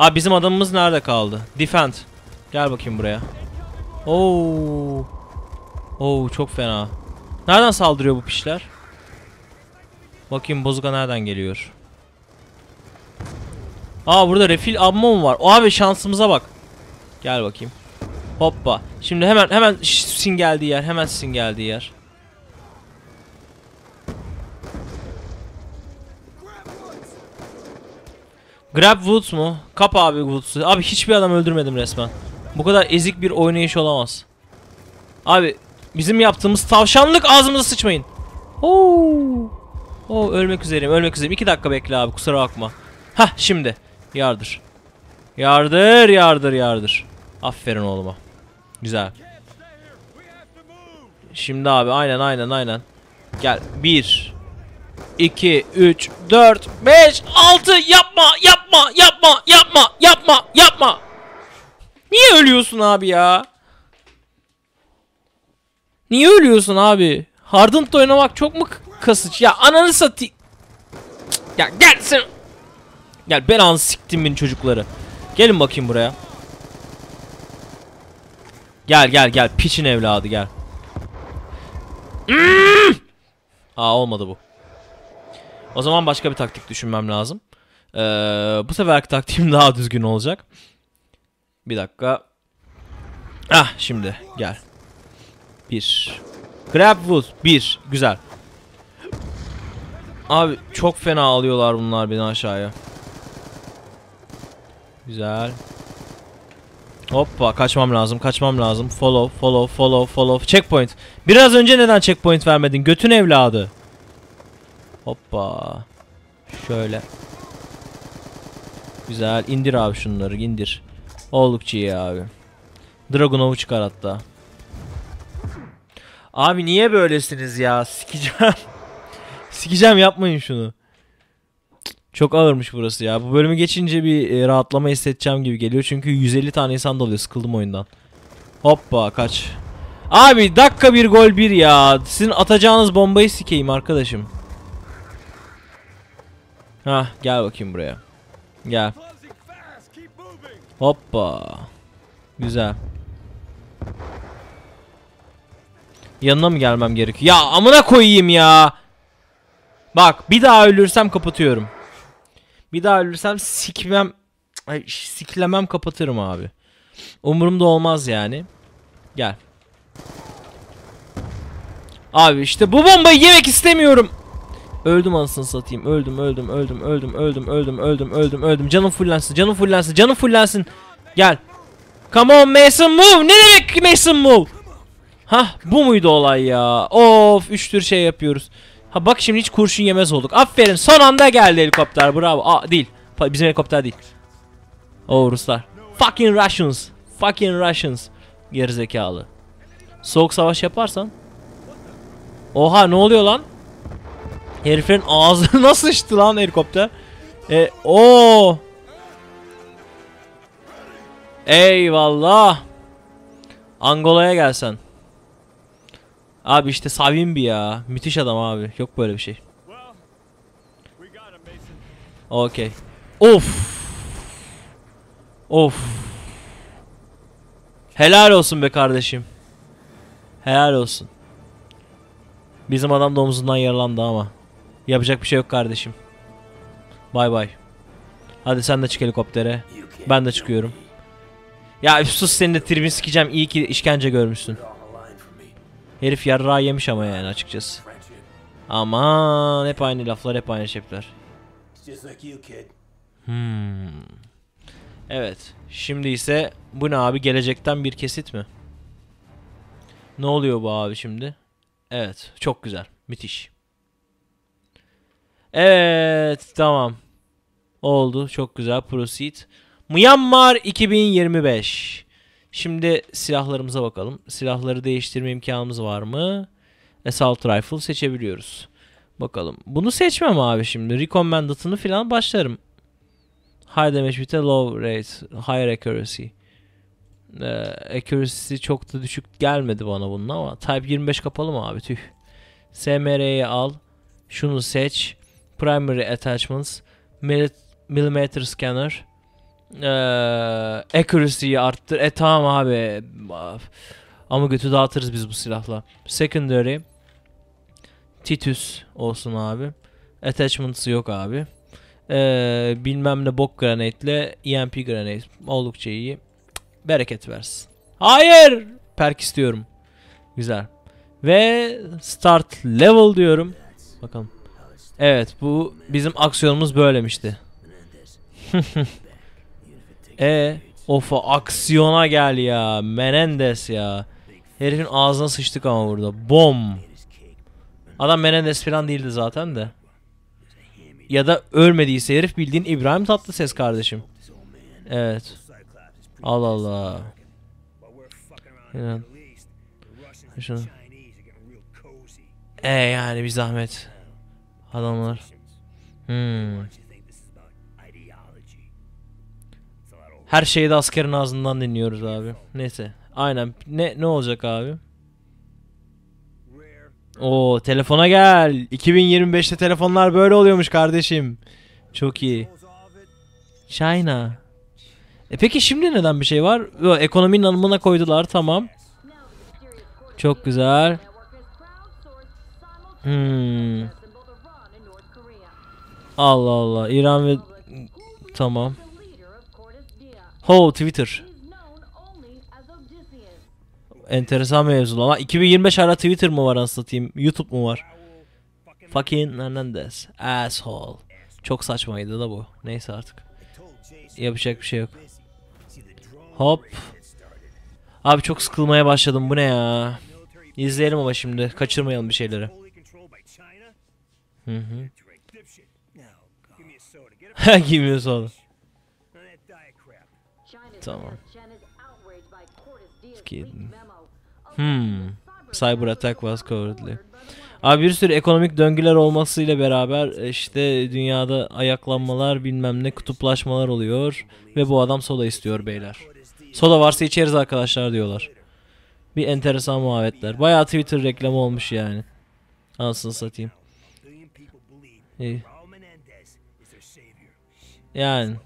Abi bizim adamımız nerede kaldı? Defend. Gel bakayım buraya. Oo. Oo çok fena. Nereden saldırıyor bu pişler? Bakayım bozuka nereden geliyor? Aa burada refil ammo mu var? O abi şansımıza bak. Gel bakayım. Hoppa. Şimdi hemen hemen sin geldiği yer. Hemen sin geldiği yer. Grab Woods mu? Kap abi Woods'u. Abi hiçbir adam öldürmedim resmen. Bu kadar ezik bir oynayış olamaz. Abi bizim yaptığımız tavşanlık ağzımıza sıçmayın. Oo. Oo ölmek üzereyim ölmek üzereyim. 2 dakika bekle abi kusura bakma. Hah şimdi. Yardır. Yardır yardır yardır. Aferin oğluma. Güzel. Şimdi abi aynen aynen aynen. Gel. 1 2 3 4 5 6 yapma yapma yapma yapma yapma yapma. Niye ölüyorsun abi ya? Niye ölüyorsun abi? Hardent'da oynamak çok mu kasıcı? Ya ananı satayım. Ya gel sen. Gel belanı siktim beni çocukları. Gelin bakayım buraya. Gel gel gel piçin evladı gel. Hmm! Aa olmadı bu. O zaman başka bir taktik düşünmem lazım. Ee, bu seferki taktiğim daha düzgün olacak. Bir dakika. Ah şimdi gel. Bir. Grab wood. Bir. Güzel. Abi çok fena alıyorlar bunlar beni aşağıya. Güzel. Hoppa kaçmam lazım kaçmam lazım. Follow follow follow follow. Checkpoint. Biraz önce neden checkpoint vermedin? Götün evladı. Hoppa. Şöyle. Güzel. indir abi şunları indir. Oldukça iyi abi. Dragunov'u çıkar hatta. Abi niye böylesiniz ya? Sikeceğim. Sikeceğim yapmayın şunu. Çok ağırmış burası ya. Bu bölümü geçince bir e, rahatlama hissedeceğim gibi geliyor. Çünkü 150 tane insan dalıyor. Sıkıldım oyundan. Hoppa kaç. Abi dakika bir gol bir ya. Sizin atacağınız bombayı sikeyim arkadaşım. Hah gel bakayım buraya. Gel. Hoppa. Güzel. Yanına mı gelmem gerekiyor? Ya amına koyayım ya. Bak bir daha ölürsem kapatıyorum. Bir daha ölürsem sikmem ay, siklemem kapatırım abi. Umurumda olmaz yani. Gel. Abi işte bu bombayı yemek istemiyorum. Öldüm anasını satayım. Öldüm, öldüm, öldüm, öldüm, öldüm, öldüm, öldüm, öldüm, öldüm. Canım fullensin, canım fullensin, canım fullensin. Gel. Come on Mason move. Ne demek Mason move? Hah bu muydu olay ya? Of üç tür şey yapıyoruz. Ha bak şimdi hiç kurşun yemez olduk. Aferin son anda geldi helikopter bravo. Aa değil. Bizim helikopter değil. Oo Ruslar. Fucking Russians. Fucking Russians. Gerizekalı. Soğuk savaş yaparsan. Oha ne oluyor lan? Heriflerin ağzına sıçtı lan helikopter. E o. Eyvallah. Angola'ya gelsen. Abi işte Savimbi ya. Müthiş adam abi. Yok böyle bir şey. Okey. Of. Of. Helal olsun be kardeşim. Helal olsun. Bizim adam da omzundan yaralandı ama. Yapacak bir şey yok kardeşim. Bay bay. Hadi sen de çık helikoptere. Ben de çıkıyorum. Ya sus senin de tribini sikeceğim. İyi ki işkence görmüşsün. Herif yarrağı yemiş ama yani açıkçası. Aman hep aynı laflar hep aynı kid. Hmm. Evet. Şimdi ise bu ne abi? Gelecekten bir kesit mi? Ne oluyor bu abi şimdi? Evet. Çok güzel. Müthiş. Evet. Tamam. Oldu. Çok güzel. Proceed. Myanmar 2025. Şimdi silahlarımıza bakalım. Silahları değiştirme imkanımız var mı? Assault Rifle seçebiliyoruz. Bakalım. Bunu seçmem abi şimdi. Recommended'ını falan başlarım. High damage with a low rate. Higher accuracy. Ee, accuracy çok da düşük gelmedi bana bunun ama. Type 25 kapalı mı abi? Tüh. SMR'yi al. Şunu seç. Primary attachments. Milli- Millimeter scanner. Eee accuracy'yi arttır. E tamam abi. Ama götü dağıtırız biz bu silahla. Secondary. Titus olsun abi. Attachments'ı yok abi. Eee bilmem ne bok granate'le EMP granate oldukça iyi. Bereket versin. Hayır! Perk istiyorum. Güzel. Ve start level diyorum. Bakalım. Evet bu bizim aksiyonumuz böylemişti. e of aksiyona gel ya. Menendez ya. Herifin ağzına sıçtık ama burada. Bom. Adam Menendez falan değildi zaten de. Ya da ölmediyse herif bildiğin İbrahim Tatlıses kardeşim. Evet. Allah Allah. Ya. Şunu. E yani bir zahmet. Adamlar. Hmm. Her şeyi de askerin ağzından dinliyoruz abi. Neyse. Aynen. Ne ne olacak abi? Oo telefona gel. 2025'te telefonlar böyle oluyormuş kardeşim. Çok iyi. China. E peki şimdi neden bir şey var? Yo, ekonominin anlamına koydular tamam. Çok güzel. Hmm. Allah Allah. İran ve tamam. Ho Twitter. Enteresan mevzu ama 2025 hala Twitter mı var anasını satayım? YouTube mu var? Fucking Hernandez. Asshole. Çok saçmaydı da bu. Neyse artık. Yapacak bir şey yok. Hop. Abi çok sıkılmaya başladım. Bu ne ya? İzleyelim ama şimdi. Kaçırmayalım bir şeyleri. Hı hı. Gibi sonra. Tamam. Kidding. Hmm. Cyber attack was cowardly. Abi bir sürü ekonomik döngüler olmasıyla beraber e, işte dünyada ayaklanmalar bilmem ne kutuplaşmalar oluyor ve bu adam soda istiyor beyler. Soda varsa içeriz arkadaşlar diyorlar. Bir enteresan muhabbetler. Bayağı Twitter reklamı olmuş yani. Anasını satayım. İyi. Yani.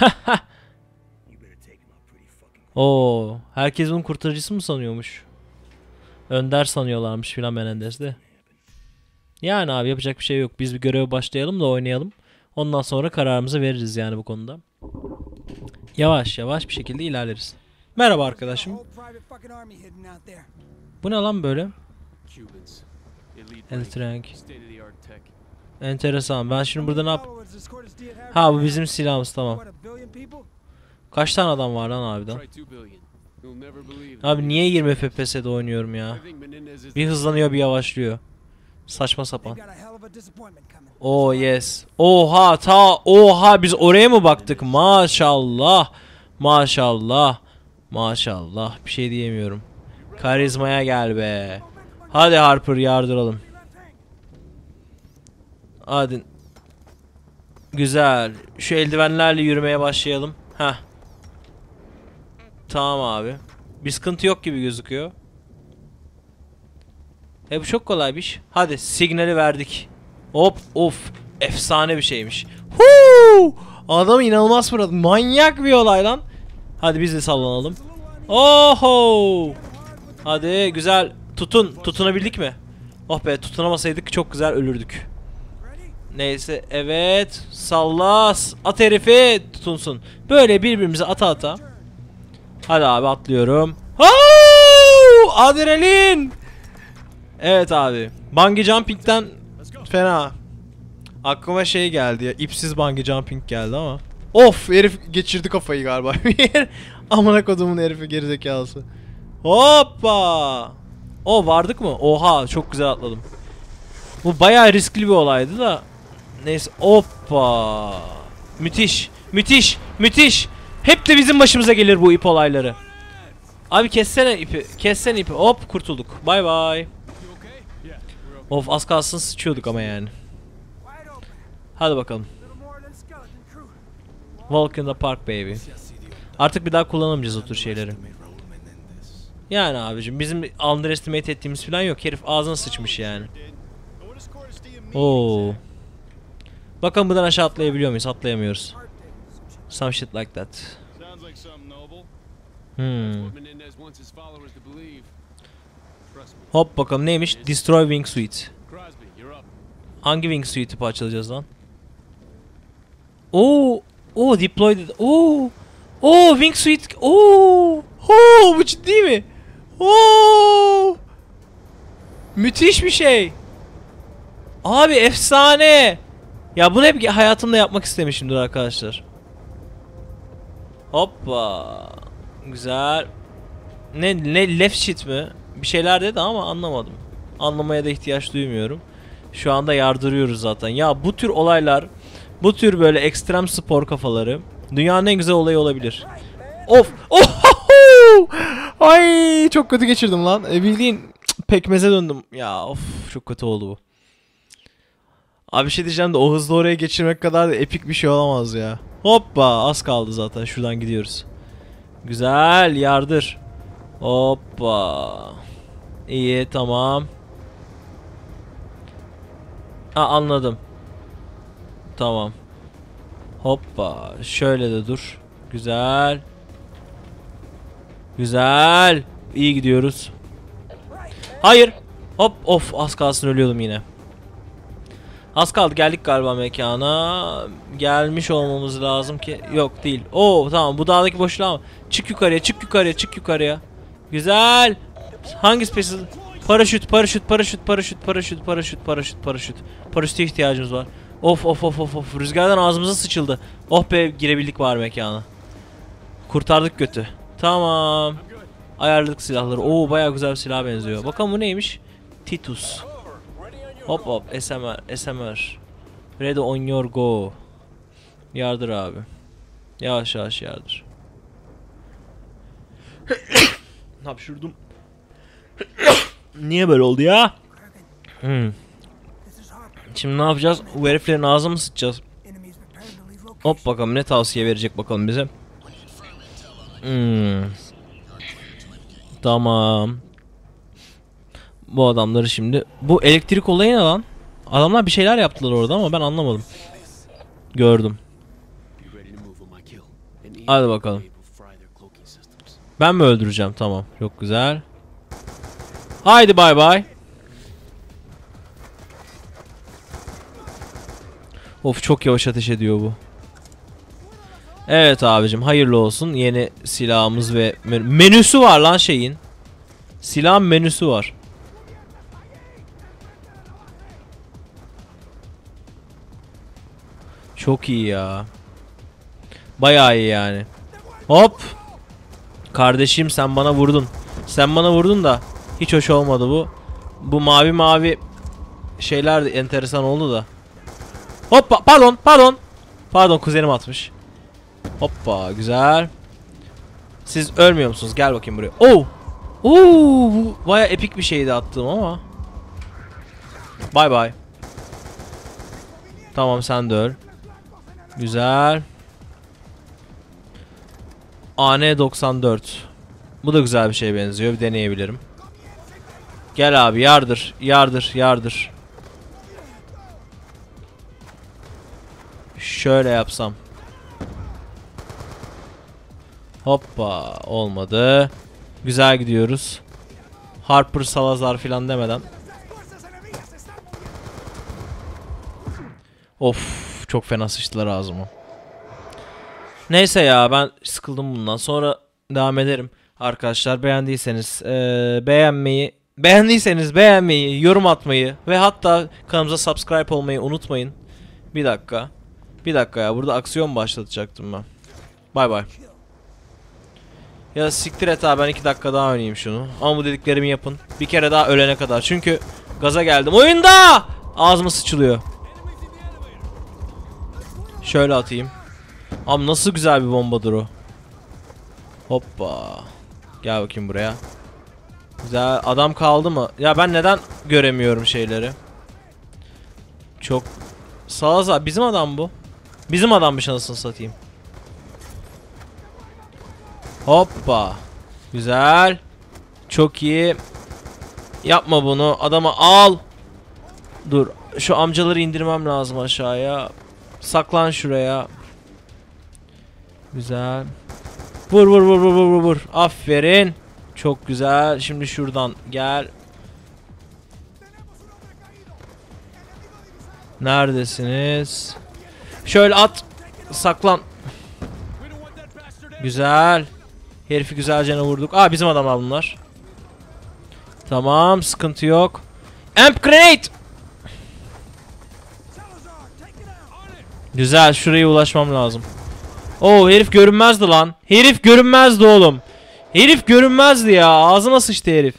Oo, herkes onun kurtarıcısı mı sanıyormuş? Önder sanıyorlarmış filan Menendez'de. Yani abi yapacak bir şey yok. Biz bir göreve başlayalım da oynayalım. Ondan sonra kararımızı veririz yani bu konuda. Yavaş yavaş bir şekilde ilerleriz. Merhaba arkadaşım. Bu ne lan böyle? Cubans. Enteresan. Ben şimdi burada ne yap... Ha bu bizim silahımız tamam. Kaç tane adam var lan harbiden? Try 2 billion. You'll never believe Abi niye 20 FPS'de oynuyorum ya? Bir hızlanıyor bir yavaşlıyor. Saçma sapan. Oh yes. Oha ta oha biz oraya mı baktık? Maşallah. Maşallah. Maşallah. Bir şey diyemiyorum. Karizmaya gel be. Hadi Harper yardıralım. Hadi. Güzel. Şu eldivenlerle yürümeye başlayalım. Heh. Tamam abi. Bir sıkıntı yok gibi gözüküyor. E bu çok kolay bir iş. Hadi signali verdik. Hop of. Efsane bir şeymiş. Huu! Adam inanılmaz fırladı. Manyak bir olay lan. Hadi biz de sallanalım. Oho! Hadi güzel. Tutun. Tutunabildik mi? Oh be tutunamasaydık çok güzel ölürdük. Neyse evet. Sallas. At herifi tutunsun. Böyle birbirimize ata ata. Hadi abi atlıyorum. Huu! Adrenalin. Evet abi. Bungee jumping'den fena. Aklıma şey geldi ya. ipsiz bungee jumping geldi ama. Of herif geçirdi kafayı galiba. Amına kodumun herifi gerizekalısı. Hoppa. O vardık mı? Oha çok güzel atladım. Bu bayağı riskli bir olaydı da. Neyse hoppa. Müthiş. Müthiş. Müthiş. Hep de bizim başımıza gelir bu ip olayları. Abi kessene ipi. Kessene ipi. Hop kurtulduk. Bay bay. Of az kalsın sıçıyorduk ama yani. Hadi bakalım. Walk in the park baby. Artık bir daha kullanamayacağız o tür şeyleri. Yani abicim bizim underestimate ettiğimiz falan yok. Herif ağzına sıçmış yani. Oo. Bakalım buradan aşağı atlayabiliyor muyuz? Atlayamıyoruz. Some shit like that. Hmm. Hop bakalım neymiş? Destroy you're up. Hangi Wingsuit'i parçalayacağız lan? Oo, oo deployed. Oo. Oo Wingsuit. Oo. Oo bu ciddi mi? Oo. Müthiş bir şey. Abi efsane. Ya bunu hep hayatımda yapmak istemişimdir arkadaşlar. Hoppa. Güzel. Ne ne left shit mi? Bir şeyler dedi ama anlamadım. Anlamaya da ihtiyaç duymuyorum. Şu anda yardırıyoruz zaten. Ya bu tür olaylar, bu tür böyle ekstrem spor kafaları dünyanın en güzel olayı olabilir. Of! Oh! Ay çok kötü geçirdim lan. E, bildiğin pekmeze döndüm. Ya of çok kötü oldu bu. Abi bir şey diyeceğim de o hızla oraya geçirmek kadar da epik bir şey olamaz ya. Hoppa az kaldı zaten şuradan gidiyoruz. Güzel yardır. Hoppa. İyi tamam. Ha anladım. Tamam. Hoppa. Şöyle de dur. Güzel. Güzel. İyi gidiyoruz. Hayır. Hop of az kalsın ölüyordum yine. Az kaldı geldik galiba mekana. Gelmiş olmamız lazım ki. Yok değil. Oo tamam bu dağdaki boşluğa mı? Çık yukarıya çık yukarıya çık yukarıya. Güzel. Hangi special? Paraşüt paraşüt paraşüt paraşüt paraşüt paraşüt paraşüt paraşüt. Paraşüte ihtiyacımız var. Of of of of of. Rüzgardan ağzımıza sıçıldı. Oh be girebildik var mekana. Kurtardık götü. Tamam. Ayarladık silahları. Oo bayağı güzel bir silah benziyor. Bakalım bu neymiş? Titus. Hop hop SMR SMR. Ready on your go. Yardır abi. Yavaş yavaş yardır. Hapşurdum. Niye böyle oldu ya? Hmm. Şimdi ne yapacağız? Bu heriflerin ağzına mı sıçacağız? Hop bakalım ne tavsiye verecek bakalım bize. Hmm. Tamam. Bu adamları şimdi... Bu elektrik olayı ne lan? Adamlar bir şeyler yaptılar orada ama ben anlamadım. Gördüm. Hadi bakalım. Ben mi öldüreceğim? Tamam. Çok güzel. Haydi bay bay. Of çok yavaş ateş ediyor bu. Evet abicim hayırlı olsun. Yeni silahımız ve men- menüsü var lan şeyin. Silahın menüsü var. Çok iyi ya. Bayağı iyi yani. Hop. Kardeşim sen bana vurdun. Sen bana vurdun da hiç hoş olmadı bu. Bu mavi mavi şeyler de enteresan oldu da. Hoppa pardon pardon. Pardon kuzenim atmış. Hoppa güzel. Siz ölmüyor musunuz? Gel bakayım buraya. Oo! Oo bu baya epik bir şeydi attığım ama. Bay bay. Tamam sen de öl. Güzel. AN94. Bu da güzel bir şeye benziyor. Bir deneyebilirim. Gel abi yardır. Yardır. Yardır. Şöyle yapsam. Hoppa. Olmadı. Güzel gidiyoruz. Harper Salazar filan demeden. Of çok fena sıçtılar ağzıma. Neyse ya ben sıkıldım bundan. Sonra devam ederim. Arkadaşlar beğendiyseniz eee, beğenmeyi, beğendiyseniz beğenmeyi, yorum atmayı ve hatta kanalımıza subscribe olmayı unutmayın. Bir dakika. Bir dakika ya burada aksiyon başlatacaktım ben. Bay bay. Ya siktir et abi ben 2 dakika daha oynayayım şunu. Ama bu dediklerimi yapın. Bir kere daha ölene kadar. Çünkü gaza geldim. Oyunda! Ağzıma sıçılıyor. Şöyle atayım. Abi nasıl güzel bir bombadır o. Hoppa. Gel bakayım buraya. Güzel. Adam kaldı mı? Ya ben neden göremiyorum şeyleri? Çok Salazar bizim adam bu. Bizim adammış anasını satayım. Hoppa. Güzel. Çok iyi. Yapma bunu. Adamı al. Dur. Şu amcaları indirmem lazım aşağıya. Saklan şuraya. Güzel. Vur vur vur vur vur vur. Aferin. Çok güzel. Şimdi şuradan gel. Neredesiniz? Şöyle at. Saklan. Güzel. Herifi güzelce vurduk. Aa bizim adamlar bunlar. Tamam sıkıntı yok. Amp grenade. Güzel şuraya ulaşmam lazım. Oo herif görünmezdi lan. Herif görünmezdi oğlum. Herif görünmezdi ya. Ağzıma sıçtı herif.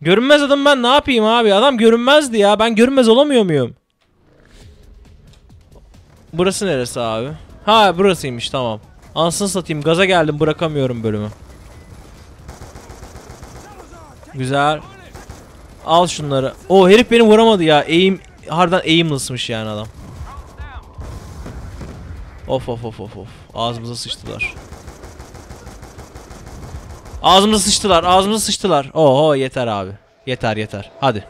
Görünmez adam ben ne yapayım abi? Adam görünmezdi ya. Ben görünmez olamıyor muyum? Burası neresi abi? Ha burasıymış tamam. Ansını satayım gaza geldim bırakamıyorum bölümü. Güzel. Al şunları. O herif beni vuramadı ya. Aim harbiden aimless'mış yani adam. Of of of of of. Ağzımıza sıçtılar. Ağzımıza sıçtılar. Ağzımıza sıçtılar. Oho yeter abi. Yeter yeter. Hadi.